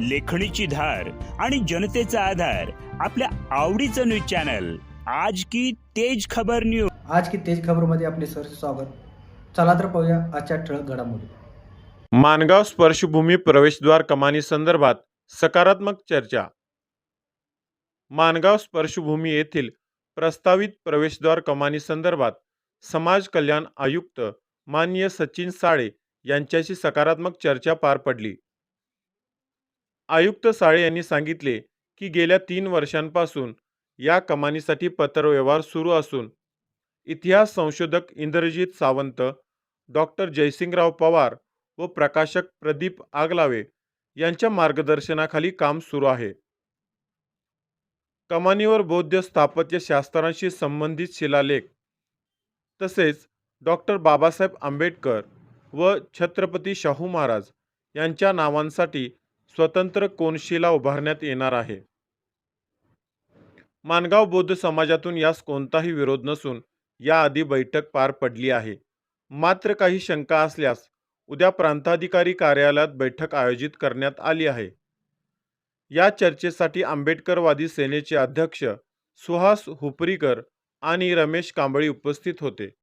लेखणीची धार आणि जनतेचा आधार आपल्या आवडीचं न्यूज चॅनल. आज की तेज खबर न्यूज आज की तेज खबरमध्ये आपले सर स्वागत. चला तर पाहूया आजच्या ठळक घडामोडी. मानगाव स्पर्शभूमी प्रवेशद्वार कमानी संदर्भात सकारात्मक चर्चा. मानगाव स्पर्शभूमी येथील प्रस्तावित प्रवेशद्वार कमानी संदर्भात समाज कल्याण आयुक्त माननीय सचिन साळे यांच्याशी सकारात्मक चर्चा पार पडली. आयुक्त साळे यांनी सांगितले की गेल्या तीन वर्षांपासून या कमानीसाठी पत्रव्यवहार सुरू असून इतिहास संशोधक इंद्रजित सावंत डॉक्टर जयसिंगराव पवार व प्रकाशक प्रदीप आगलावे यांच्या मार्गदर्शनाखाली काम सुरू आहे. कमानीवर बौद्ध स्थापत्य शास्त्रांशी संबंधित शिलालेख तसेच डॉक्टर बाबासाहेब आंबेडकर व छत्रपती शाहू महाराज यांच्या नावांसाठी स्वतंत्र कोनशिला उभारण्यात येणार आहे. मानगाव बौद्ध समाजातून यास कोणताही विरोध नसून याआधी बैठक पार पडली आहे. मात्र काही शंका असल्यास उद्या प्रांताधिकारी कार्यालयात बैठक आयोजित करण्यात आली आहे. या चर्चेसाठी आंबेडकरवादी सेनेचे अध्यक्ष सुहास हुपरीकर आणि रमेश कांबळी उपस्थित होते.